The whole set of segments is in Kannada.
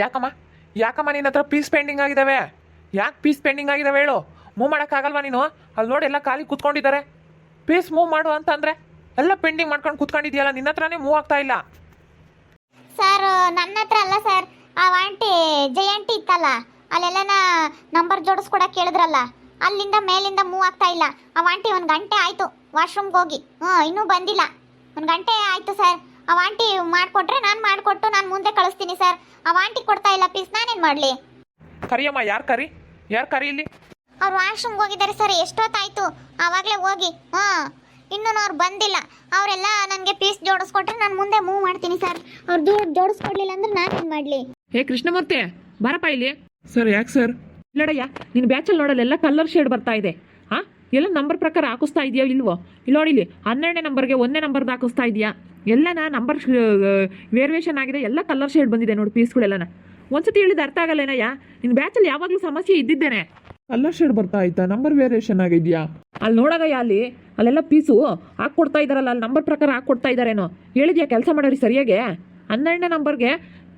ಯಾಕಮ್ಮ? ಯಾಕಮ್ಮ ನಿನ್ನ ಹತ್ರ ಪೀಸ್ ಪೆಂಡಿಂಗ್ ಆಗಿದಾವೆ ಯಾಕೆ ಪೀಸ್ ಪೆಂಡಿಂಗ್ ಆಗಿದಾವೆ ಹೇಳು? ಮೂವ್ ಮಾಡೋಕ್ಕಾಗಲ್ವಾ ನೀನು? ಅಲ್ಲಿ ನೋಡಿ, ಎಲ್ಲ ಖಾಲಿ ಕೂತ್ಕೊಂಡಿದ್ದಾರೆ. ಪೀಸ್ ಮೂವ್ ಮಾಡು ಅಂತಂದ್ರೆ ಎಲ್ಲ ಪೆಂಡಿಂಗ್ ಮಾಡ್ಕೊಂಡು ಕೂತ್ಕೊಂಡಿದ್ಯಲ್ಲ ನಿನ್ನ ಹತ್ರನೇ ಮೂವ್ ಆಗ್ತಾ ಇಲ್ಲ. ಸರ್ ನನ್ನ ಹತ್ರ ಅಲ್ಲ ಸರ್ ಆ ಆಂಟಿ ಜಯಂಟಿ ಇತ್ತಲ್ಲ, ಅಲ್ಲೆಲ್ಲನ ನಂಬರ್ ಜೋಡಿಸ್ಕೊಡಕ್ಕೆ ಕೇಳಿದ್ರಲ್ಲ. ಅಲ್ಲಿಂದ ಮೇಲಿಂದ ಮೂವ್ ಆಗ್ತಾ ಇಲ್ಲ. ಆ ಆಂಟಿ ಒಂದು ಗಂಟೆ ಆಯಿತು ವಾಶ್ರೂಮ್ಗೆ ಹೋಗಿ. ಹ್ಞೂ ಇನ್ನೂ ಬಂದಿಲ್ಲ. ಒಂದು ಗಂಟೆ ಆಯಿತು ಸರ್ ಆ ಆಂಟಿ ಮಾಡಿಕೊಟ್ರೆ ನಾನು ಮಾಡಿಕೊಟ್ಟು ನಾನು ಮುಂದೆ ಕಳಿಸ್ತೀನಿ ಸರ್. ಆ ಆಂಟಿ ಕೊಡ್ತಾ ಇಲ್ಲ ಪೀಸ್ ನಾನೇನು ಮಾಡಲಿ? ಕರಿಯಮ್ಮ ಯಾರು ಕರಿ? ಯಾರು ಕರಿ ಇಲ್ಲಿ? ಅವ್ರು ವಾಶ್ರೂಮ್ಗೆ ಹೋಗಿದ್ದಾರೆ ಸರ್ ಎಷ್ಟೊತ್ತಾಯ್ತು? ಆವಾಗಲೇ ಹೋಗಿ ಹಾಂ ಇನ್ನೂ ಅವ್ರು ಬಂದಿಲ್ಲ. ಅವರೆಲ್ಲ ನನಗೆ ಪೀಸ್ ಜೋಡಿಸ್ಕೊಟ್ರೆ ನಾನು ಮುಂದೆ ಮೂವ್ ಮಾಡ್ತೀನಿ ಸರ್. ಅವ್ರು ದೂರ ಜೋಡಿಸ್ಕೊಡ್ಲಿಲ್ಲ ಅಂದ್ರೆ ನಾನೇನು ಮಾಡಲಿ? ಹೇ ಕೃಷ್ಣಮೂರ್ತಿ ಬರಪ್ಪ ಇಲ್ಲಿ. ಸರ್ ಯಾಕೆ ಸರ್? ಇಲ್ಲಡಯ್ಯ ನಿನ್ನ ಬ್ಯಾಚಲ್ಲಿ ನೋಡಲ್ಲ ಎಲ್ಲ ಕಲರ್ ಶೇಡ್ ಬರ್ತಾ ಇದೆ. ಎಲ್ಲ ನಂಬರ್ ಪ್ರಕಾರ ಹಾಕಿಸ್ತಾ ಇದೆಯಾ ಇಲ್ವೋ? ಇಲ್ಲಿ ನೋಡಿ ಇಲ್ಲಿ ಹನ್ನೆರಡನೇ ನಂಬರ್ಗೆ ಒಂದನೇ ನಂಬರ್ದು ಹಾಕಿಸ್ತಾ ಇದೆಯಾ? ಎಲ್ಲನ ನಂಬರ್ ವೇರಿಯೇಷನ್ ಆಗಿದೆ ಎಲ್ಲ ಕಲರ್ ಶೇಡ್ ಬಂದಿದೆ ನೋಡಿ ಪೀಸ್ಗಳೆಲ್ಲನ ಒಂದ್ಸತಿ ಹೇಳಿದ ಅರ್ಥ ಆಗಲ್ಲೇನಯ್ಯ ನಿನ್ನ ಬ್ಯಾಚಲ್ಲಿ ಯಾವಾಗಲೂ ಸಮಸ್ಯೆ ಇದ್ದಿದ್ದೇನೆ. ಕಲರ್ ಶೇಡ್ ಬರ್ತಾ ಆಯ್ತಾ? ನಂಬರ್ ವೇರಿಯೇಷನ್ ಆಗಿದೆಯಾ? ಅಲ್ಲಿ ನೋಡಗಯ್ಯ ಅಲ್ಲಿ ಅಲ್ಲೆಲ್ಲ ಪೀಸು ಹಾಕ್ಕೊಡ್ತಾ ಇದ್ದಾರಲ್ಲ ಅಲ್ಲಿ ನಂಬರ್ ಪ್ರಕಾರ ಹಾಕ್ಕೊಡ್ತಾ ಇದ್ದಾರೇನೋ ಹೇಳಿದ್ಯಾ ಕೆಲಸ ಮಾಡೋರಿ ಸರಿಯಾಗೆ? ಹನ್ನೆರಡನೇ ನಂಬರ್ಗೆ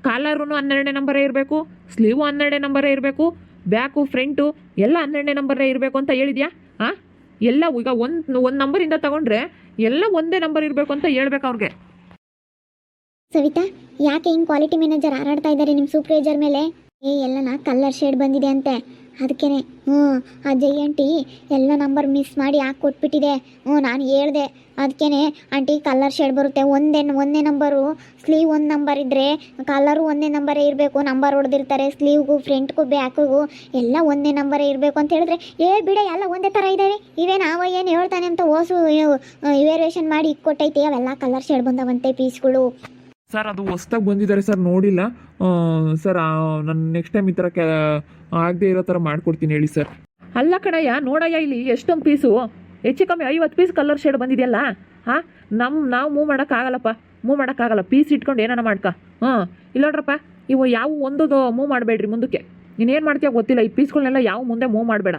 ಕಾಲರೂ ಹನ್ನೆರಡನೇ ನಂಬರೇ ಇರಬೇಕು ಸ್ಲೀವು ಹನ್ನೆರಡನೇ ನಂಬರೇ ಇರಬೇಕು ಬ್ಯಾಕು ಫ್ರಂಟು ಎಲ್ಲ ಹನ್ನೆರಡನೇ ನಂಬರೇ ಇರಬೇಕು ಅಂತ ಹೇಳಿದ್ಯಾ? ಹಾಂ ಎಲ್ಲ ಈಗ ಒಂದು ಒಂದು ನಂಬರಿಂದ ತಗೊಂಡ್ರೆ ಎಲ್ಲ ಒಂದೇ ನಂಬರ್ ಇರಬೇಕು ಅಂತ ಹೇಳ್ಬೇಕು ಅವ್ರಿಗೆ. ಸವಿತಾ, ಯಾಕೆ ಹಿಂಗೆ ಕ್ವಾಲಿಟಿ ಮ್ಯಾನೇಜರ್ ಹಾರಾಡ್ತಾ ಇದ್ದಾರೆ ನಿಮ್ಮ ಸೂಪರ್ವೈಸರ್ ಮೇಲೆ? ಏ, ಎಲ್ಲನ ಕಲರ್ ಶೇಡ್ ಬಂದಿದೆ ಅಂತೆ. ಅದಕ್ಕೇನೆ, ಹ್ಞೂ, ಆ ಜೈಯಂಟಿ ಎಲ್ಲ ನಂಬರ್ ಮಿಸ್ ಮಾಡಿ ಯಾಕೆ ಕೊಟ್ಬಿಟ್ಟಿದೆ? ಹ್ಞೂ, ನಾನು ಹೇಳ್ದೆ. ಅದಕ್ಕೇ ಆಂಟಿ ಕಲರ್ ಶೇಡ್ ಬರುತ್ತೆ. ಒಂದೇ ಒಂದೇ ನಂಬರು ಸ್ಲೀವ್ ಒಂದು ನಂಬರ್ ಇದ್ದರೆ ಕಲರು ಒಂದೇ ನಂಬರೇ ಇರಬೇಕು. ನಂಬರ್ ಹೊಡೆದಿರ್ತಾರೆ ಸ್ಲೀವ್ಗೂ ಫ್ರಂಟ್ಗೂ ಬ್ಯಾಕ್ಗೂ ಎಲ್ಲ ಒಂದೇ ನಂಬರೇ ಇರಬೇಕು ಅಂತ ಹೇಳಿದ್ರೆ, ಏ, ಬಿಡ, ಎಲ್ಲ ಒಂದೇ ಥರ ಇದ್ದಾವೆ ಇವೇನು ಅವ ಏನು ಹೇಳ್ತಾನೆ ಅಂತ ಓಸು ಇವೇರಿಯೇಷನ್ ಮಾಡಿ ಇಕ್ಕೊಟ್ಟೈತೆ. ಅವೆಲ್ಲ ಕಲರ್ ಶೇಡ್ ಬಂದವಂತೆ ಪೀಸ್ಗಳು ಸರ್ ಅದು ಹೊಸ್ದಾಗಿ ಬಂದಿದ್ದಾರೆ ಸರ್ ನೋಡಿಲ್ಲ. ಆ, ಸರ್ ನಾನು ನೆಕ್ಸ್ಟ್ ಟೈಮ್ ಈ ಥರ ಕೆ ಆಗದೆ ಇರೋ ಥರ ಮಾಡ್ಕೊಡ್ತೀನಿ ಹೇಳಿ ಸರ್. ಅಲ್ಲ ಕಣಯ್ಯ ನೋಡಯ್ಯ ಇಲ್ಲಿ ಎಷ್ಟೊಂದು ಪೀಸು. ಹೆಚ್ಚು ಕಮ್ಮಿ ಐವತ್ತು ಪೀಸ್ ಕಲರ್ ಶೇಡ್ ಬಂದಿದೆಯಲ್ಲ? ಹಾಂ? ನಮ್ಮ ನಾವು ಮೂವ್ ಮಾಡೋಕ್ಕಾಗಲ್ಲಪ್ಪ ಮೂವ್ ಮಾಡೋಕ್ಕಾಗಲ್ಲ ಪೀಸ್ ಇಟ್ಕೊಂಡು ಏನಾನ ಮಾಡ್ಕ. ಹಾಂ ಇಲ್ಲ ನೋಡ್ರಪ್ಪ ಇವು ಯಾವ ಒಂದದು ಮೂವ್ ಮಾಡಬೇಡ್ರಿ ಮುಂದಕ್ಕೆ. ನೀನೇನು ಮಾಡ್ತೀಯ ಗೊತ್ತಿಲ್ಲ ಈ ಪೀಸ್ಗಳನ್ನೆಲ್ಲ ಯಾವ ಮುಂದೆ ಮೂವ್ ಮಾಡಬೇಡ.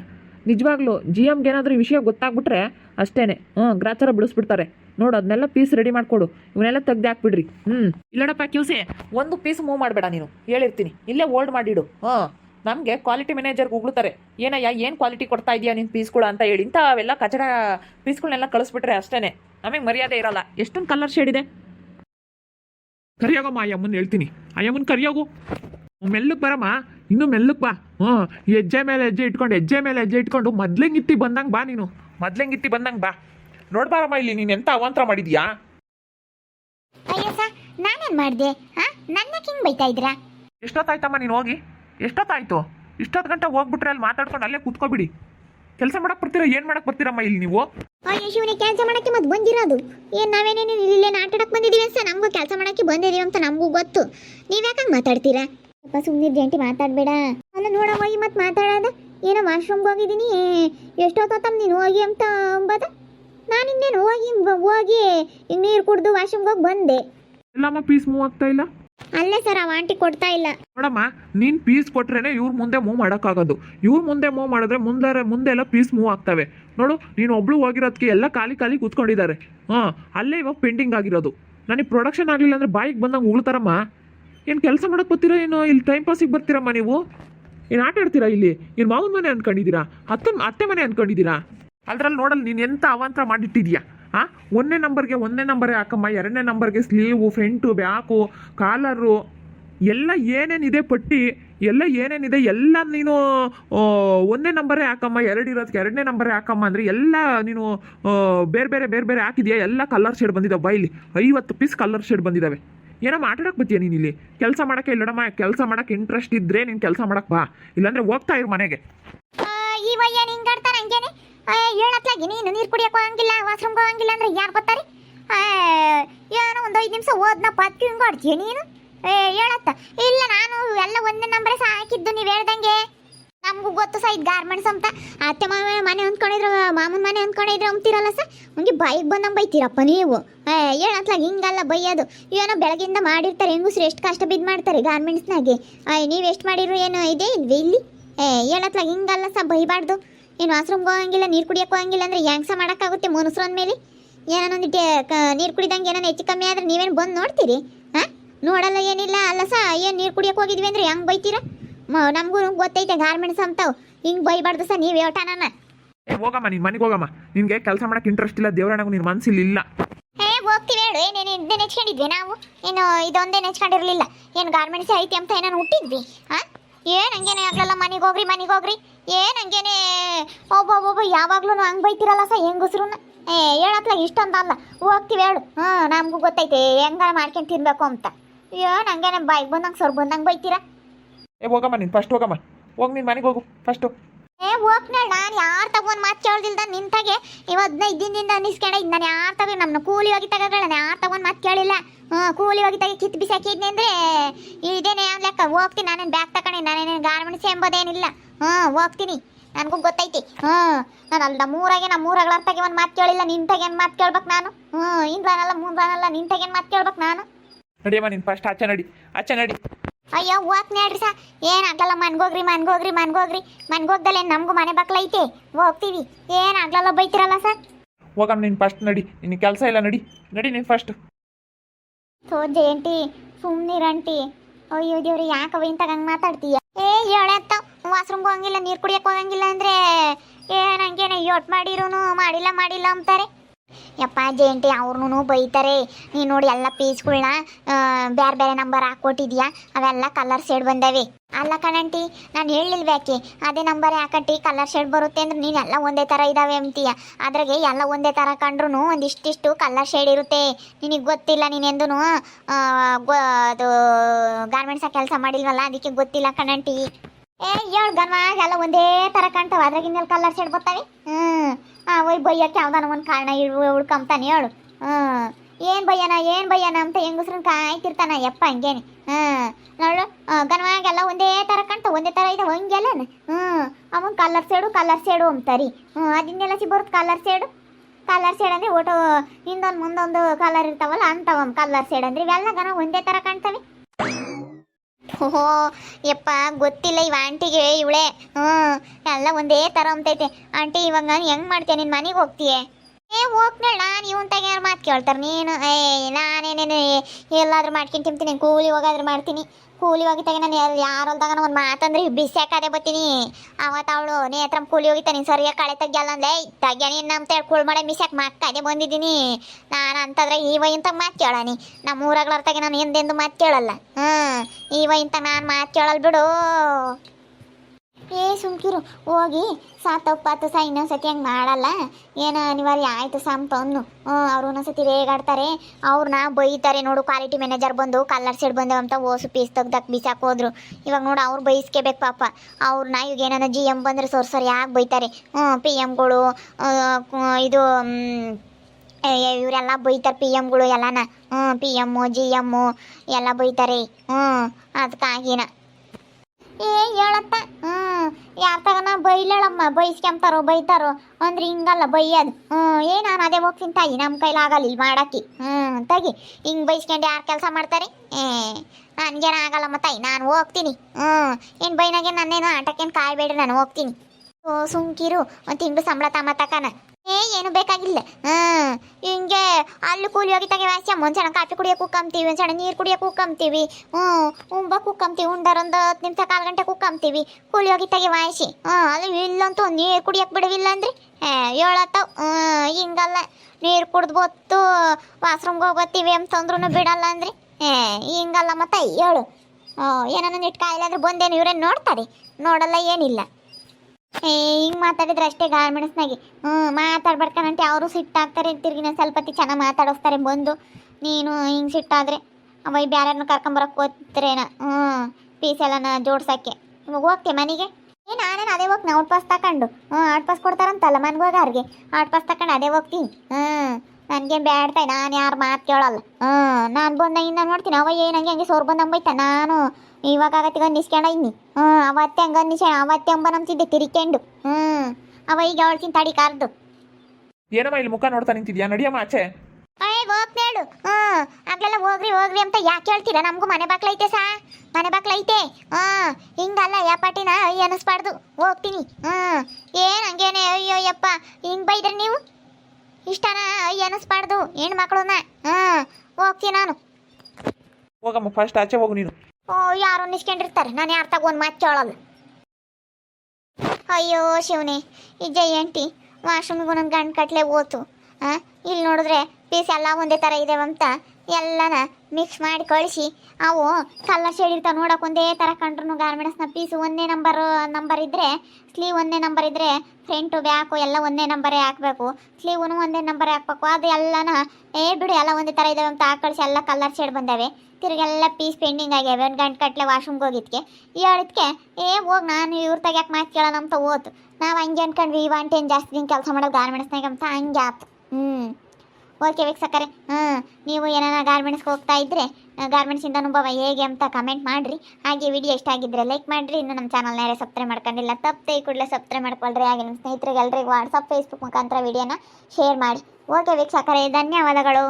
ನಿಜವಾಗ್ಲೂ ಜಿ ಎಮ್ಗೆ ಏನಾದರೂ ವಿಷಯ ಗೊತ್ತಾಗ್ಬಿಟ್ರೆ ಅಷ್ಟೇ ಹ್ಞೂ ಗ್ರಾಚಾರ ಬಿಡಿಸ್ಬಿಡ್ತಾರೆ. ನೋಡು, ಅದನ್ನೆಲ್ಲ ಪೀಸ್ ರೆಡಿ ಮಾಡಿಕೊಡು. ಇವನ್ನೆಲ್ಲ ತೆಗ್ದು ಹಾಕ್ಬಿಡ್ರಿ. ಹ್ಞೂ ಇಲ್ಲಡಪ್ಪ ಕ್ಯೂಸಿ ಒಂದು ಪೀಸ್ ಮೂವ್ ಮಾಡಬೇಡ ನೀನು. ಹೇಳಿರ್ತೀನಿ. ಇಲ್ಲೇ ಓಲ್ಡ್ ಮಾಡಿಡು. ಹಾಂ ನಮಗೆ ಕ್ವಾಲಿಟಿ ಮ್ಯಾನೇಜರ್ಗೆ ಉಗ್ಳುತ್ತಾರೆ ಏನಯ್ಯ, ಏನು ಕ್ವಾಲಿಟಿ ಕೊಡ್ತಾ ಇದೆಯಾ ನಿನ್ನ ಪೀಸ್ಗಳು ಅಂತ ಹೇಳಿ. ಇಂಥ ಅವೆಲ್ಲ ಕಚಡ ಪೀಸ್ಗಳನ್ನೆಲ್ಲ ಕಳಿಸ್ಬಿಟ್ರೆ ಅಷ್ಟೇ ನಮಗೆ ಮರ್ಯಾದೆ ಇರಲ್ಲ. ಎಷ್ಟೊಂದು ಕಲರ್ ಶೇಡ್ ಇದೆ. ಕರಿಯೋಗಮ್ಮ, ಅಯ್ಯಮ್ಮನ ಹೇಳ್ತೀನಿ. ಅಯ್ಯಮ್ಮನ ಕರಿಯೋಗು. ಮೆಲ್ಲಕ್ಕೆ ಬರಮ್ಮ. ಇನ್ನೂ ಮೆಲ್ಲಕ್ಕೆ ಬಾ. ಹ್ಞೂ ಹೆಜ್ಜೆ ಮೇಲೆ ಹೆಜ್ಜೆ ಇಟ್ಕೊಂಡು ಹೆಜ್ಜೆ ಮೇಲೆ ಹೆಜ್ಜೆ ಇಟ್ಕೊಂಡು ಮೊದ್ಲೆಂಗಿತ್ತಿ ಬಂದಂಗೆ ಬಾ ನೀನು. ಮೊದ್ಲೆಂಗಿತ್ತಿ ಬಂದಂಗೆ ಬಾ. ನೋಡ್ಬಾರಮ್ಮ ಇಲ್ಲಿ ನೀನು ಎಂತ ಅವಾಂತರ ಮಾಡಿದ್ಯಾ? ಅಯ್ಯೋ ಸರ್ ನಾನೇನು ಮಾಡಿದೆ? ಹಾಂ ನನ್ನ ಹಿಂಗೆ ಬೈತಾ ಇದ್ದೀರಾ? ಎಷ್ಟೊತ್ತಾಯ್ತಮ್ಮ ನೀನು ಹೋಗಿ? ಎಷ್ಟೊತ್ತಾಯ್ತು? ಇಷ್ಟೊತ್ತು ಗಂಟೆ ಹೋಗ್ಬಿಟ್ರೆ ಅಲ್ಲಿ ಮಾತಾಡ್ಕೊಂಡು ಅಲ್ಲೇ ಕೂತ್ಕೊಬಿಡಿ. ಕೆಲಸ ಮಾಡಕ್ ಬರ್ತೀರಾ ಏನು ಮಾಡಕ್ ಬರ್ತೀರಮ್ಮ ಇಲ್ಲಿ ನೀವು? ಅಯ್ಯೋ ಶಿವನೇ ಕೆಲಸ ಮಾಡಕ್ಕೆ ಮತ್ತೆ ಬಂದಿರೋದು. ಏನು ನಾವೇನೇನು ಇಲ್ಲೇ ನಾಟಡಕ್ಕೆ ಬಂದಿದ್ದೀವಿ ಅಂತ ನಮಗೂ ಕೆಲಸ ಮಾಡಕ್ಕೆ ಬಂದಿದ್ದೀವಿ ಅಂತ ನಮಗೂ ಗೊತ್ತು. ನೀವು ಯಾಕಂಗೆ ಮಾತಾಡ್ತೀರಾ? ಸ್ವಲ್ಪ ಸುಮ್ಮನೆ ಜಂಟಿ ಮಾತಾಡಬೇಡ. ಅಲ್ಲ ನೋಡಮ್ಮ ಈ ಮತ್ತೆ ಮಾತಾಡೋದ ಏನೋ ವಾಶ್ರೂಮ್ಗೆ ಹೋಗಿದ್ದೀನಿ. ಎಷ್ಟೊತ್ತಮ್ಮ ನೀನು ಹೋಗಿ ಅಂತ ಅಂಬದ. ನಾನು ಇನ್ನೇನು ಹೋಗಿ ಹೋಗಿ ಈಗ ನೀರು ಕುಡ್ದು ವಾಶ್ರೂಮ್ಗೆ ಹೋಗಿ ಬಂದೆ. ಇಲ್ಲಮ್ಮ ಪೀಸ್ ಮೂವ್ ಆಗ್ತಾ ಇಲ್ಲ. ಅಲ್ಲೇ ಸರ್ ಆ ಆಂಟಿ ಕೊಡ್ತಾ ಇಲ್ಲ. ನೋಡಮ್ಮ ನೀನ್ ಪೀಸ್ ಕೊಟ್ರೇನೆ ಇವ್ರ ಮುಂದೆ ಮೂವ್ ಮಾಡೋಕ್ಕಾಗೋದು. ಇವ್ರ ಮುಂದೆ ಮೂವ್ ಮಾಡಿದ್ರೆ ಮುಂದೆ ಮುಂದೆ ಎಲ್ಲ ಪೀಸ್ ಮೂವ್ ಆಗ್ತವೆ. ನೋಡು ನೀನು ಒಬ್ಳು ಹೋಗಿರೋದಕ್ಕೆ ಎಲ್ಲ ಖಾಲಿ ಖಾಲಿ ಕೂತ್ಕೊಂಡಿದ್ದಾರೆ. ಹಾಂ ಅಲ್ಲೇ ಇವಾಗ ಪೆಂಡಿಂಗ್ ಆಗಿರೋದು. ನನಗೆ ಪ್ರೊಡಕ್ಷನ್ ಆಗಲಿಲ್ಲ ಅಂದ್ರೆ ಬಾಯಿಗೆ ಬಂದಂಗೆ ಉಳ್ತಾರಮ್ಮ ಏನು ಕೆಲಸ ಮಾಡೋಕೆ ಬರ್ತೀರಾ ಏನು? ಇಲ್ಲಿ ಟೈಮ್ ಪಾಸಿಗೆ ಬರ್ತೀರಮ್ಮ ನೀವು. ಏನು ಆಟ ಆಡ್ತೀರಾ ಇಲ್ಲಿ? ಏನು ಮಾವನ ಮನೆ ಅಂದ್ಕೊಂಡಿದ್ದೀರಾ ಅತ್ತೆ ಅತ್ತೆ ಮನೆ ಅಂದ್ಕೊಂಡಿದ್ದೀರಾ ಅದ್ರಲ್ಲಿ ನೋಡಲ್ಲ ನೀನು ಎಂಥ ಅವಾಂತರ ಮಾಡಿಟ್ಟಿದ್ಯಾ ಹಾಂ ಒಂದನೇ ನಂಬರ್ಗೆ ಒಂದನೇ ನಂಬರೇ ಹಾಕಮ್ಮ. ಎರಡನೇ ನಂಬರ್ಗೆ ಸ್ಲೀವು ಫ್ರಂಟು ಬ್ಯಾಕು ಕಾಲರು ಎಲ್ಲ ಏನೇನಿದೆ ಪಟ್ಟಿ, ಎಲ್ಲ ಏನೇನಿದೆ, ಎಲ್ಲ ನೀನು ಒಂದೇ ನಂಬರೇ ಹಾಕಮ್ಮ. ಎರಡು ಇರೋದಕ್ಕೆ ಎರಡನೇ ನಂಬರೇ ಹಾಕಮ್ಮ ಅಂದರೆ ಎಲ್ಲ ನೀನು ಬೇರೆ ಬೇರೆ ಬೇರೆ ಬೇರೆ ಹಾಕಿದೆಯಾ? ಎಲ್ಲ ಕಲರ್ ಶೇಡ್ ಬಂದಿದ್ದಾವೆ ಬೈಲಿ ಐವತ್ತು ಪೀಸ್ ಕಲರ್ ಶೇಡ್ ಬಂದಿದ್ದಾವೆ. ಏನಮ್ಮ ಮಾತಾಡಕ್ಕೆ ಬತ್ತೀಯ ನೀನು ಇಲ್ಲಿ? ಕೆಲಸ ಮಾಡೋಕ್ಕೆ ಇಲ್ಲಡಮ್ಮ ಕೆಲಸ ಮಾಡೋಕ್ಕೆ ಇಂಟ್ರೆಸ್ಟ್ ಇದ್ದರೆ ನೀನು ಕೆಲಸ ಮಾಡಕ್ಕೆ ಬಾ. ಇಲ್ಲಾಂದ್ರೆ ಹೋಗ್ತಾ ಇರು ಮನೆಗೆ. ಆ, ಈ ವಯ್ಯ ಹಿಂಗಾಡ್ತಾರ ಹಂಗೇನೆ? ಹೇಳತ್ಲಾಗಿ ನೀನು ನೀರು ಕುಡಿಯಕ್ಕೆ ಹೋಗಂಗಿಲ್ಲ ವಾಶ್ರೂಮ್ಗೆ ಹೋಗಂಗಿಲ್ಲ ಅಂದ್ರೆ ಯಾರು ಬರ್ತಾರೆ ಏನೋ ಒಂದು ಐದು ನಿಮಿಷ ಓದ್ನ ಪತ್ತಿ ಹಿಂಗೆ ಆಡ್ತೀಯ ನೀನು? ಹೇಳತ್ತ ಇಲ್ಲ ನಾನು ಎಲ್ಲ ಒಂದೇ ನಂಬರೇ ಹಾಕಿದ್ದು ನೀವು ಹೇಳ್ದಂಗೆ. ನಮಗೂ ಗೊತ್ತು ಸಹ ಇದು ಗಾರ್ಮೆಂಟ್ಸ್ ಅಂತ. ಅತ್ತೆ ಮಾವ ಮನೆ ಹೊಂದ್ಕೊಂಡಿದ್ರು, ಮಾಮನ ಮನೆ ಹೊಂದ್ಕೊಂಡಿದ್ರು ಅಂತೀರಲ್ಲ ಸರ್? ಹಂಗೆ ಬಾಯಿಗೆ ಬಂದಂಗೆ ಬೈತೀರಪ್ಪ ನೀವು. ಏ ಹೇಳತ್ಲಾಗ ಹಿಂಗಲ್ಲ ಬೈಯೋದು. ಏನೋ ಬೆಳಗಿಂದ ಮಾಡಿರ್ತಾರೆ ಹೆಂಗಸ್ರು ಎಷ್ಟು ಕಷ್ಟ ಬಿದ್ದು ಮಾಡ್ತಾರೆ ಗಾರ್ಮೆಂಟ್ಸ್ನಾಗೆ. ನೀವು ಎಷ್ಟು ಮಾಡಿರು ಏನೋ ಇದೆ ಇಲ್ವೇ ಇಲ್ಲಿ? ಹೇಳತ್ಲಾಗ ಹಿಂಗಲ್ಲ ಸಹ ಬೈಬಾರ್ದು. ಏನು ವಾಶ್ರೂಮ್ ಹೋಗಂಗಿಲ್ಲ, ನೀರು ಕುಡಿಯೋಕೆ ಹೋಗಂಗಿಲ್ಲ ಅಂದ್ರೆ ಹೆಂಗ್ಸ ಮಾಡೋಕ್ಕಾಗುತ್ತೆ ಮನುಷ್ಯರ ಅಂದಮೇಲೆ? ಏನೋ ಒಂದು ನೀರು ಕುಡಿದಂಗೆ ಏನೋ ಹೆಚ್ಚು ಕಮ್ಮಿ ಆದರೆ ನೀವೇನು ಬಂದು ನೋಡ್ತೀರಿ? ಹಾಂ ನೋಡಲ್ಲ ಏನಿಲ್ಲ ಅಲ್ಲ ಸಹ ಏನು ನೀರು ಕುಡಿಯೋಕೆ ಹೋಗಿದ್ವಿ ಅಂದ್ರೆ ಹೆಂಗೆ ಬೈತೀರ? ನಮಗೂ ಗೊತ್ತೈತೆ ಗಾರ್ಮೆಂಟ್ಸ್ ಅಂತ ಹಿಂಗ್ ಬೈಬಾರ್ದು ಸರ್ ನೀವ್ ಹೇಳ್ತಾನ ಏ ಹೋಗಮ್ಮ ನೀನು ಮನೆಗೆ ಹೋಗಮ್ಮ. ನಿನಗೆ ಕೆಲಸ ಮಾಡಕ್ಕೆ ಇಂಟ್ರೆಸ್ಟ್ ಇಲ್ಲ ದೇವರಾಣಗೂ ನಿನ್ನ ಮನಸ್ಸಿಲ್ಲ ಇಲ್ಲ ಹೇ ಹೋಗ್ತೀವಿ ಹೇಳು. ಏನೇನು ಇದನ್ನೇ ನೆಚ್ಕೊಂಡಿದ್ವಿ ನಾವು? ಏನು ಇದೊಂದೇ ನೆಚ್ಕೊಂಡಿರ್ಲಿಲ್ಲ. ಏನು ಗಾರ್ಮೆಂಟ್ಸ್ ಐತಿ ಅಂತ ಏನಾನು ಹುಟ್ಟಿದ್ವಿ? ಹಾಂ ಏನು ಹಂಗೇನೆ ಆಗಲ್ಲ ಮನೆಗೆ ಹೋಗ್ರಿ ಮನೆಗೆ ಹೋಗ್ರಿ. ಏನು ಹಂಗೇನೆ? ಒಬ್ಬೊಬ್ಬೊಬ್ಬ ಯಾವಾಗ್ಲೂ ಹಂಗೆ ಬೈತಿರಲ್ಲ ಸ ಹೆಂಗಸ್ರುನ. ಏ ಹೇಳತ್ಲ ಇಷ್ಟೊಂದು ಅಲ್ಲ. ಹೋಗ್ತೀವಿ ಹೇಳು. ಹ್ಞೂ ನಮಗೂ ಗೊತ್ತೈತೆ ಹೆಂಗ ಮಾಡ್ಕೊಂಡು ತಿನ್ಬೇಕು ಅಂತ. ಏನು ಹಂಗೇನೆ ಬೈಕ್ ಬಂದಂಗೆ ಸೊರ್ ಬಂದಂಗೆ ಬೈತೀರ? ಏ ಹೋಗಮ್ಮ ನೀನು ಫಸ್ಟ್ ಹೋಗಮ್ಮ. ಹೋಗಿ ನೀನು ಮನೆಗೆ ಹೋಗು ಫಸ್ಟು ಏ ಹೋಗ್ನಾಳ್ ನಾನು ಯಾರು ತಗೊಂಡ್ ಮಾತು ಕೇಳ್ದಿಲ್ದ ನಿಂತಾಗೆ? ಇವ ಹದಿನೈದು ದಿನದಿಂದ ಅನ್ನಿಸ್ಕೊಂಡೆ. ಇದ್ ನಾನು ಯಾರು ತಗೋ ನಮ್ಮನ್ನ ಕೂಲಿ ಹೋಗಿ ತಗೋಗಳ ನಾನು ಯಾರು ತಗೊಂಡ್ ಮಾತು ಕೇಳಿಲ್ಲ. ಹ್ಞೂ ಕೂಲಿ ಹೋಗಿ ತಗಿ ಕಿತ್ತು ಬಿಸಾಕಿದ್ನಿ ಅಂದ್ರೆ ಇದೇನೆ ಯಾವ ಲೆಕ್ಕ? ಹೋಗ್ತೀನಿ ನಾನೇನು ಬ್ಯಾಗ್ ತಗೊಂಡು ನಾನೇನು ಗಾರ್ಮೆಂಟ್ಸ್ ಎಂಬುದೇನಿಲ್ಲ. ಹ್ಞೂ ಹೋಗ್ತೀನಿ. ನನಗೂ ಗೊತ್ತೈತಿ. ಹ್ಞೂ ನಾನು ಅಲ್ಲ ಮೂರಾಗೆ ನಮ್ಮ ಮೂರಾಗಳ ಅರ್ಥಗೆ ಒಂದು ಮಾತು ಕೇಳಿಲ್ಲ. ನಿಂತಾಗೆ ಏನು ಮಾತು ಕೇಳ್ಬೇಕು ನಾನು? ಹ್ಞೂ ಇಂದ್ರಾನಲ್ಲ ಮುಂದ್ರಾನಲ್ಲ ನಿಂತಾಗೆ ಏನು ಮಾತು ಕೇಳ್ಬೇಕು ನಾನು? ನಡಿಯಮ್ಮ ನೀನು ಫಸ್ಟ್ ಆಚೆ ನಡಿ ಆಚೆ ನಡಿ. ಅಯ್ಯೋ ಹೋಗ್ ನೋಡ್ರಿ ಸಾ. ಏನ್ ಆಗ್ಲಲ್ಲ ಮನ್ಗೋಗ್ರಿ ಮನ್ಗೋಗ್ರಿ ಮನ್ಗೋಗ್ರಿ. ಮನ್ಗೋಗ್ದಲ್ಲ ನಮಗೂ ಮನೆ ಬಕ್ಲ ಐತೆ? ಹೋಗ್ತೀವಿ. ಏನ್ ಆಗ್ಲಲ್ಲ ಬೈತಿರಲ್ಲ ಸರ್? ಹೋಗಮ್ಮ ನೀನು ಫಸ್ಟ್ ನಡಿ. ನಿನ್ನ ಕೆಲಸ ಇಲ್ಲ ನಡಿ. ನಡಿ ನೀನು ಫಸ್ಟ್ ಥೋ ಜಯಂತಿ ಸುಮ್ನಿರಂಟಿ ಅಯ್ಯೋ ದೇವ್ರಿ ಯಾಕವ ಇಂತ ಹಂಗೆ ಮಾತಾಡ್ತೀಯ? ಏ ಹೇಳತ್ತ ವಾಶ್ರೂಮ್ ಹೋಗಂಗಿಲ್ಲ ನೀರು ಕುಡಿಯಕ್ಕೆ ಹೋಗಂಗಿಲ್ಲ ಅಂದ್ರೆ ಏನ್ ಹಂಗೇನೆ ಯೋಟ್ ಮಾಡಿರೋನು? ಮಾಡಿಲ್ಲ ಮಾಡಿಲ್ಲ ಅಂತಾರೆ ಯಪ್ಪ ಜಯಂತಿ ಅವ್ರನ್ನೂ ಬೈತಾರೆ. ನೀನು ನೋಡಿ ಎಲ್ಲ ಪೀಸ್ಗಳನ್ನ ಬೇರೆ ಬೇರೆ ನಂಬರ್ ಹಾಕ್ಕೊಟ್ಟಿದ್ಯಾ? ಅವೆಲ್ಲ ಕಲರ್ ಶೇಡ್ ಬಂದವೆ. ಅಲ್ಲ ಕಣಂಟಿ ನಾನು ಹೇಳಿಲ್ವ್ಯಾಕೆ ಅದೇ ನಂಬರ್ ಯಾಕಂಟಿ? ಕಲರ್ ಶೇಡ್ ಬರುತ್ತೆ ಅಂದ್ರೆ ನೀನು ಎಲ್ಲ ಒಂದೇ ಥರ ಇದಾವೆ ಅಂತೀಯ. ಅದ್ರಾಗೆ ಎಲ್ಲ ಒಂದೇ ಥರ ಕಂಡ್ರೂ ಒಂದಿಷ್ಟಿಷ್ಟು ಕಲರ್ ಶೇಡ್ ಇರುತ್ತೆ. ನಿನಗೆ ಗೊತ್ತಿಲ್ಲ ನೀನೆಂದೂ ಅದು ಗಾರ್ಮೆಂಟ್ಸ ಕೆಲಸ ಮಾಡಿಲ್ವಲ್ಲ? ಅದಕ್ಕೆ ಗೊತ್ತಿಲ್ಲ ಕಣಂಟಿ ಏ, ಹೇಳು ಗನ್ವಾಗ ಎಲ್ಲ ಒಂದೇ ಥರ ಕಾಣ್ತಾವೆ. ಅದ್ರಾಗಿಂದ ಕಲರ್ ಶೇಡ್ ಬರ್ತಾವೆ. ಹ್ಞೂ ಒಯ್ ಬೈಯಕ್ಕೆ ಯಾವ್ದಾನ ಒಂದು ಕಾರಣ ಇಳು ಉಳ್ಕೊಂತಾನೆ ಹೇಳು. ಹ್ಞೂ ಏನು ಬಯ್ಯನ ಏನು ಬಯ್ಯನ ಅಂತ ಹೆಂಗಸ್ರನ್ನ ಕಾಯ್ತಿರ್ತಾನ, ಯಪ್ಪ ಹಂಗೇನೆ. ಹಾಂ, ನೋಡು ಗನವಾಗೆಲ್ಲ ಒಂದೇ ಥರ ಕಾಣ್ತ ಒಂದೇ ಥರ ಇದೆ ಹಂಗೆಲ್ಲ ಹ್ಞೂ ಅವನು ಕಲರ್ ಸೇಡು ಕಲರ್ ಸೇಡು ಅಂತಾರಿ ಹ್ಞೂ ಅದನ್ನೆಲ್ಲ ಸಿ ಬರುತ್ತೆ ಕಲರ್ ಸೇಡು ಕಲರ್ ಸೇಡ್ ಅಂದರೆ ಒಟ್ಟು ಹಿಂದೊಂದು ಮುಂದೊಂದು ಕಲರ್ ಇರ್ತಾವಲ್ಲ ಅಂತವ ಕಲರ್ ಸೇಡ್ ಅಂದ್ರೆ ಇವೆಲ್ಲ ಗನ ಒಂದೇ ಥರ ಕಾಣ್ತವೆ. ಓಹೋ, ಯಪ್ಪ, ಗೊತ್ತಿಲ್ಲ ಇವ ಆಂಟಿಗೆ, ಇವಳೆ. ಹ್ಞೂ, ಎಲ್ಲ ಒಂದೇ ಥರ ಅಂತೈತೆ ಆಂಟಿ, ಇವಾಗ ನಾನು ಹೆಂಗೆ ಮಾಡ್ತೀಯ? ನಿನ್ನ ಮನೆಗೆ ಹೋಗ್ತೀಯೇ? ಏ ಹೋಗ್ನಳ ನಾನು ಇವನ್ ಮಾತು ಕೇಳ್ತಾರೆ? ನೀನು, ಏ, ನಾನೇನೇನು ಎಲ್ಲಾದ್ರೂ ಮಾಡ್ಕೊಂಡು ತಿಂತೀನಿ, ಕೂಲಿ ಹೋಗಾದ್ರೂ ಮಾಡ್ತೀನಿ. ಕೂಲಿ ಹೋಗಿ ತಗ ನಾನು ಯಾರು ಯಾರಲ್ದಾಗ ಒಂದು ಮಾತಂದ್ರೆ ಬಿಸಿ ಹಾಕದೆ ಬರ್ತೀನಿ ಅವತ್ತು ಅವಳು ಹತ್ರ ಕೂಲಿ ಹೋಗಿತ್ತ, ನೀನು ಸರಿಯಾಗಿ ಕಳೆ ತೆಗ್ಯಲ್ಲ? ಅಂದೆ ತಗ್ಯ ನಮ್ಮ ಅಂತ ಹೇಳಿ ಕೂಳ್ ಮಾಡಿ ಮಿಸಾಕ್ ಮಾಕದೆ ಬಂದಿದ್ದೀನಿ. ನಾನು ಅಂತಂದ್ರೆ ಈವ ಇಂತ ಮಾತು ಕೇಳಾನಿ ನಮ್ಮ ಊರಾಗ್ಲಾರ್ತಾಗೆ ನಾನು ಎಂದೆಂದು ಮಾತು ಕೇಳಲ್ಲ. ಹ್ಞೂ ಈವ ಇಂತ ನಾನು ಮಾತು ಕೇಳಲ್ಲ ಬಿಡು. ಏ, ಸುಮ್ಕಿರು. ಹೋಗಿ. ಸಾತಪ್ಪಾತು ಸಹ ಇನ್ನೊಂದ್ಸತಿ ಹಂಗೆ ಮಾಡಲ್ಲ. ಏನು ಅನಿವಾರ್ಯ? ಆಯಿತು ಅನ್ನು ಹ್ಞೂ ಅವ್ರು ಒಂದೊಂದ್ಸತಿ ರೇಗಾಡ್ತಾರೆ. ಅವ್ರನ್ನ ಬೈತಾರೆ ನೋಡು ಕ್ವಾಲಿಟಿ ಮ್ಯಾನೇಜರ್ ಬಂದು ಕಲರ್ ಸೈಡ್ ಬಂದವ ಅಂತ ಓಸು ಪೀಸ್ ತೆಗ್ದಕ್ಕೆ ಬಿಸಾಕ್ ಹೋದ್ರು. ಇವಾಗ ನೋಡು, ಅವ್ರು ಬೈಸ್ಕೇಬೇಕು ಪಾಪ. ಅವ್ರನ್ನ ಇವಾಗ ಏನಾರ ಜಿ ಎಂ ಬಂದ್ರೆ ಸೋರ್ ಸರಿ ಯಾಕೆ ಬೈತಾರೆ. ಹ್ಞೂ ಪಿ ಎಮ್ಗಳು ಇದು ಇವರೆಲ್ಲ ಬೈತಾರೆ ಪಿ ಎಮ್ಗಳು ಎಲ್ಲನ. ಹ್ಞೂ ಪಿ ಎಮ್ಮು ಜಿ ಎಮ್ಮು ಎಲ್ಲ ಬೈತಾರೆ. ಹ್ಞೂ ಅದಕ್ಕಾಗಿನ ಏ ಹೇಳತ್ತ ಹ್ಞೂ ಯಾರ ತಗನ ಬೈಲಳಮ್ಮ ಬೈಸ್ಕೊಂತಾರೋ ಬೈತಾರೋ, ಅಂದ್ರೆ ಹಿಂಗಲ್ಲ, ಬೈಯೋದು. ಹ್ಞೂ, ಏ, ನಾನು ಅದೇ ಹೋಗ್ತೀನಿ ತಾಯಿ ನಮ್ಮ ಕೈಲಿ ಆಗಲ್ಲ, ಇಲ್ಲಿ ಮಾಡಾಕಿ ಹ್ಞೂ, ತಗಿ, ಹಿಂಗೆ ಬೈಸ್ಕೊಂಡು ಯಾರು ಕೆಲಸ ಮಾಡ್ತಾರೆ? ಏ, ನನಗೇನು ಆಗಲ್ಲಮ್ಮ ತಾಯಿ, ನಾನು ಹೋಗ್ತೀನಿ. ಹ್ಞೂ, ಏನು ಬೈನಾಗೆ ನನ್ನೇನು ಆಟಕ್ಕೇನು ಕಾಯಬೇಡ್ರಿ, ನಾನು ಹೋಗ್ತೀನಿ. ಓ, ಸುಂಕಿರು, ಒಂದು ತಿಂಗಳು ಸಂಬಳ ತಮ್ಮ ತಕನ ಏನು ಬೇಕಾಗಿಲ್ಲ. ಹಾಂ, ಹಿಂಗೆ ಅಲ್ಲಿ ಕೂಲಿ ಹೋಗಿ ತೆಗೆ ವಾಸ್ಯ ಒಂದ್ಸಣ ಕಾಫಿ ಕುಡಿಯೋಕೆ ಕುಕ್ಕಂತೀವಿ ಒಂದ್ಸಣ ನೀರು ಕುಡಿಯೋಕೆ ಕುಕ್ಕಂತೀವಿ ಹ್ಞೂ, ಉಂಬ ಕುಕ್ಕಂತೀವಿ ಉಂಡರೊಂದು ಒಂದು ಹತ್ತು ನಿಮಿಷ ಕಾಲು ಗಂಟೆ ಕುಕ್ಕಂತೀವಿ ಕೂಲಿ ಹೋಗಿ ತೆಗೆ ವಾಯಿಸಿ ಹ್ಞೂ ಅಲ್ಲಿ ಇಲ್ಲಂತೂ ನೀರು ಕುಡಿಯೋಕೆ ಬಿಡವಿಲ್ಲ ಅಂದ್ರೆ? ಹ್ಞೂ, ಹಿಂಗಲ್ಲ. ನೀರು ಕುಡ್ದು ಬತ್ತು, ವಾಶ್ರೂಮ್ಗೆ ಹೋಗ್ಬತ್ತೀವಿ ಅಂತಂದ್ರೂ ಬಿಡಲ್ಲ ಅಂದ್ರೆ? ಹಿಂಗಲ್ಲ ಮತ್ತೆ, ಹೇಳು. ಏನನ್ನ ಇಟ್ಟು ಅಂದ್ರೆ ಬಂದೇನು, ಇವ್ರೇನು ನೋಡ್ತಾರೆ? ನೋಡಲ್ಲ ಏನಿಲ್ಲ. ಏ, ಹಿಂಗೆ ಮಾತಾಡಿದ್ರೆ ಅಷ್ಟೇ ಗಾರ್ಮೆಂಟ್ಸ್ನಾಗೆ ಹ್ಞೂ ಮಾತಾಡ್ಬಾರ್ಕಂತೆ ಅವರು ಸಿಟ್ಟಾಗ್ತಾರೆ ತಿರ್ಗಿನ ಸ್ವಲ್ಪ ಹೊತ್ತಿ ಚೆನ್ನಾಗಿ ಮಾತಾಡಿಸ್ತಾರೆ ಬಂದು. ನೀನು ಹಿಂಗೆ ಸಿಟ್ಟಾದರೆ, ಅವ ಬ್ಯಾರನ್ನು ಕರ್ಕೊಂಬರಕ್ಕೆ ಹೋಗ್ತಾರೇನ? ಹ್ಞೂ ಪೀಸ್ ಎಲ್ಲನ ಜೋಡ್ಸಕ್ಕೆ. ಇವಾಗ ಹೋಗ್ತೆ ಮನೆಗೆ? ಏ, ನಾನೇನು ಅದೇ ಹೋಗ್ತೀನಿ ಔಟ್ ಪಾಸ್ ತಗೊಂಡು ಹ್ಞೂ ಔಟ್ ಪಾಸ್ ಕೊಡ್ತಾರಂತಲ್ಲ ಮನ್ಗೋಗಾರ್ಗೆ. ಔಟ್ ಪಾಸ್ ತಗೊಂಡು ಅದೇ ಹೋಗ್ತೀನಿ ಹ್ಞೂ ನನಗೇನು ಬ್ಯಾಡ್ತಾಯಿ ನಾನು ಯಾರು ಮಾತು ಕೇಳಲ್ಲ. ಹ್ಞೂ ನಾನು ಬಂದಾಗಿಂದ ನೋಡ್ತೀನಿ, ಅವ ಏನು ಹಂಗೆ ಸೋರ್ ಬಂದಂಗೆ ನಾನು. ಇವಾಗ ಆಗತ್ತಿಗೆ ಅನ್ನಿಸ್ಕೊಂಡ ಇದ್ನಿ ಹ್ಞೂ ಅವತ್ತೆ ಹಂಗೆ ಅನ್ನಿಸ ಅವತ್ತೆ ಅಂಬ ನಮ್ಸಿದ್ದೆ ತಿರಿಕೆಂಡು. ಹ್ಞೂ ಅವ ಈಗ ಹೇಳ್ತೀನಿ ತಡಿ ಕಾರ್ದು. ಏನಮ್ಮ ಇಲ್ಲಿ ಮುಖ ನೋಡ್ತಾ ನಿಂತಿದ್ಯಾ? ನಡಿಯಮ್ಮ ಆಚೆ. ಅಯ್ಯ ಹೋಗ್ ಹೇಳು ಹ್ಞೂ ಆಗ್ಲೆಲ್ಲ ಹೋಗ್ರಿ ಹೋಗ್ರಿ ಅಂತ ಯಾಕೆ ಹೇಳ್ತೀರಾ? ನಮಗೂ ಮನೆ ಬಾಕ್ಲೈತೆ ಸಾ. ಮನೆ ಬಾಕ್ಲೈತೆ ಹ್ಞೂ ಹಿಂಗಲ್ಲ ಯಾಪಾಟಿನ ಅಯ್ಯ ಅನ್ನಿಸ್ಬಾರ್ದು ಹೋಗ್ತೀನಿ. ಹ್ಞೂ ಏನು ಹಂಗೇನೆ? ಅಯ್ಯೋ ಯಪ್ಪ. ಹಿಂಗೆ ಬೈದ್ರಿ ನೀವು? ಇಷ್ಟನ ಅಯ್ಯ ಅನ್ನಿಸ್ಬಾರ್ದು ಹೆಣ್ಮಕ್ಳನ್ನ. ಹ್ಞೂ ಹೋಗ್ತೀನಿ ನಾನು. ಹೋಗಮ್ಮ ಫಸ್ಟ್ ಆಚೆ ಹೋಗು ನೀನು. ಓ, ಯಾರೋ ನಿಸ್ಕೊಂಡಿರ್ತಾರೆ. ನಾನು ಯಾರ ತಗ ಒಂದು ಮಾತು ಕೇಳಲ್ಲ ಅಯ್ಯೋ, ಶಿವನೇ, ಈ ಜಯಂತಿ ವಾಶ್ರೂಮಿಗೆ ಒಂದೊಂದು ಗಂಟು ಕಟ್ಲೆ ಆ, ಇಲ್ಲಿ ನೋಡಿದ್ರೆ ಪೀಸ್ ಎಲ್ಲ ಒಂದೇ ಥರ ಅಂತ ಎಲ್ಲನ ಮಿಕ್ಸ್ ಮಾಡಿ ಕಳಿಸಿ. ಅವು ಕಲರ್ ಶೇಡ್ ಇರ್ತಾವೆ ನೋಡೋಕೆ ಒಂದೇ ಥರ ಕಂಡ್ರು ಗಾರ್ಮೆಂಟ್ಸ್ನ ಪೀಸ್ ಒಂದೇ ನಂಬರ್ ನಂಬರ್ ಇದ್ದರೆ ಸ್ಲೀವ್ ಒಂದೇ ನಂಬರ್ ಇದ್ದರೆ ಫ್ರಂಟು ಬ್ಯಾಕು ಎಲ್ಲ ಒಂದೇ ನಂಬರೇ ಹಾಕಬೇಕು. ಸ್ಲೀವ್ನು ಒಂದೇ ನಂಬರ್ ಹಾಕಬೇಕು. ಅದು ಎಲ್ಲನ, ಏ ಬಿಡು, ಎಲ್ಲ ಒಂದೇ ಥರ ಇದ್ದಾವೆ ಅಂತ ಹಾಕಳಿಸಿ ಎಲ್ಲ ಕಲರ್ ಶೇಡ್ ಬಂದಾವೆ. ತಿರುಗೆಲ್ಲ ಪೀಸ್ ಪೆಂಡಿಂಗ್ ಆಗ್ಯಾವೆ. ಒಂದು ಗಂಟೆ ಕಟ್ಲೆ ವಾಶ್ರೂಮ್ಗೆ ಹೋಗಿದ್ಕೆ. ಹೇಳಿದ್ಕೆ ಏ ಹೋಗಿ ನಾನು ಇವ್ರ ತೆಗ್ಯಾಕೆ ಮಾತು ಕೇಳೋಣ ಅಂತ ಹೋತು. ನಾವು ಹಂಗೆ ಅನ್ಕೊಂಡ್ವಿ, ಈ ವಾಂಟೇನು ಜಾಸ್ತಿ ದಿನ ಕೆಲಸ ಮಾಡೋದು ಗಾರ್ಮೆಂಟ್ಸ್ನಾಗ ಅಂತ. ಹಂಗೆ ಆತು. ಹ್ಞೂ ಓಕೆ ವೀಕ್ಷಕರೇ ಹ್ಞೂ ನೀವು ಏನಾರ ಗಾರ್ಮೆಂಟ್ಸ್ಗೆ ಹೋಗ್ತಾ ಇದ್ದರೆ ಗಾರ್ಮೆಂಟ್ಸಿಂದ ಅನುಭವ ಹೇಗೆ ಅಂತ ಕಮೆಂಟ್ ಮಾಡಿರಿ. ಹಾಗೆ ವಿಡಿಯೋ ಇಷ್ಟ ಆಗಿದ್ದರೆ ಲೈಕ್ ಮಾಡಿರಿ. ಇನ್ನು ನಮ್ಮ ಚಾನಲ್ನ ಯಾರೇ ಸಬ್ಸ್ಕ್ರೈಬ್ ಮಾಡ್ಕೊಂಡಿಲ್ಲ ತಪ್ಪದೆ ಕೂಡಲೇ ಸಬ್ಸ್ಕ್ರೈಬ್ ಮಾಡ್ಕೊಳ್ರಿ. ಹಾಗೆ ನಿಮ್ಮ ಸ್ನೇಹಿತರಿಗೆ ಎಲ್ರಿಗೂ ವಾಟ್ಸಪ್ ಫೇಸ್ಬುಕ್ ಮುಖಾಂತರ ವಿಡಿಯೋನ ಶೇರ್ ಮಾಡಿ ಓಕೆ ವೀಕ್ಷಕರೇ, ಧನ್ಯವಾದಗಳು.